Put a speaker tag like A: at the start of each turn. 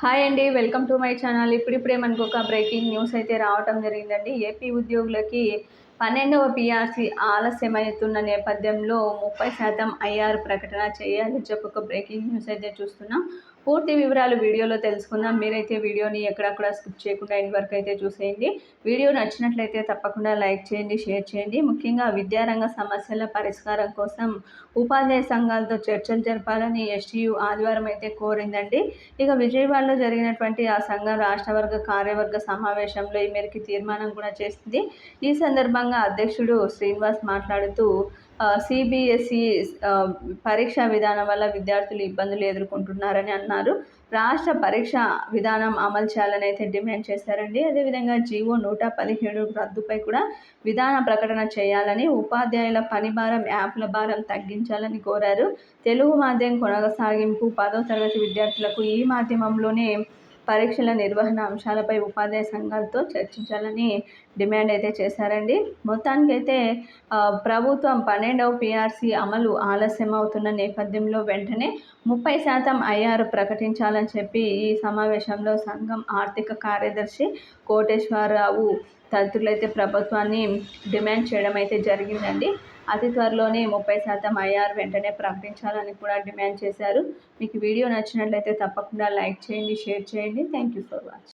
A: Hi అండి welcome to my channel. ఇప్పుడిప్పుడే మనకు ఒక బ్రేకింగ్ న్యూస్ అయితే రావటం జరిగిందండి. ఏపీ ఉద్యోగులకి పన్నెండవ పిఆర్సీ ఆలస్యమవుతున్న నేపథ్యంలో ముప్పై శాతం ఐఆర్ ప్రకటన చేయాలని చెప్పి ఒక బ్రేకింగ్ న్యూస్ అయితే చూస్తున్నాం. పూర్తి వివరాలు వీడియోలో తెలుసుకుందాం. మీరైతే వీడియోని ఎక్కడక్కడ స్కిప్ చేయకుండా ఎండ్ వరకు అయితే చూసేయండి. వీడియో నచ్చినట్లయితే తప్పకుండా లైక్ చేయండి షేర్ చేయండి. ముఖ్యంగా విద్యారంగ సమస్యల పరిష్కారం కోసం ఉపాధ్యాయ సంఘాలతో చర్చలు జరపాలని ఎస్టీయు ఆదివారం అయితే కోరిందండి. ఇక విజయవాడలో జరిగినటువంటి ఆ సంఘం రాష్ట్ర వర్గ కార్యవర్గ సమావేశంలో ఈ మేరకు తీర్మానం కూడా చేస్తుంది ఈ సందర్భంగా అధ్యక్షుడు శ్రీనివాస్ మాట్లాడుతూ సిబిఎస్ఈ పరీక్షా విధానం వల్ల విద్యార్థులు ఇబ్బందులు ఎదుర్కొంటున్నారని అన్నారు. రాష్ట్ర పరీక్ష విధానం అమలు చేయాలని అయితే డిమాండ్ చేశారండి. అదేవిధంగా జీవో నూట పదిహేడు రద్దుపై కూడా విధాన ప్రకటన చేయాలని ఉపాధ్యాయుల పని భారం యాప్ల భారం తగ్గించాలని కోరారు. తెలుగు మాధ్యమం కొనసాగింపు పదో తరగతి విద్యార్థులకు ఈ మాధ్యమంలోనే పరీక్షల నిర్వహణ అంశాలపై ఉపాధ్యాయ సంఘాలతో చర్చించాలని డిమాండ్ అయితే చేశారండి. మొత్తానికైతే ప్రభుత్వం పన్నెండవ పిఆర్సీ అమలు ఆలస్యం అవుతున్న నేపథ్యంలో వెంటనే ముప్పై శాతం ఐఆర్ ప్రకటించాలని చెప్పి ఈ సమావేశంలో సంఘం ఆర్థిక కార్యదర్శి కోటేశ్వరరావు తదితరులైతే ప్రభుత్వాన్ని డిమాండ్ చేయడం అయితే జరిగిందండి. అతి త్వరలోనే ముప్పై శాతం ఐఆర్ వెంటనే ప్రకటించాలని కూడా డిమాండ్ చేశారు. మీకు వీడియో నచ్చినట్లయితే తప్పకుండా లైక్ చేయండి షేర్ చేయండి. Thank you for watching.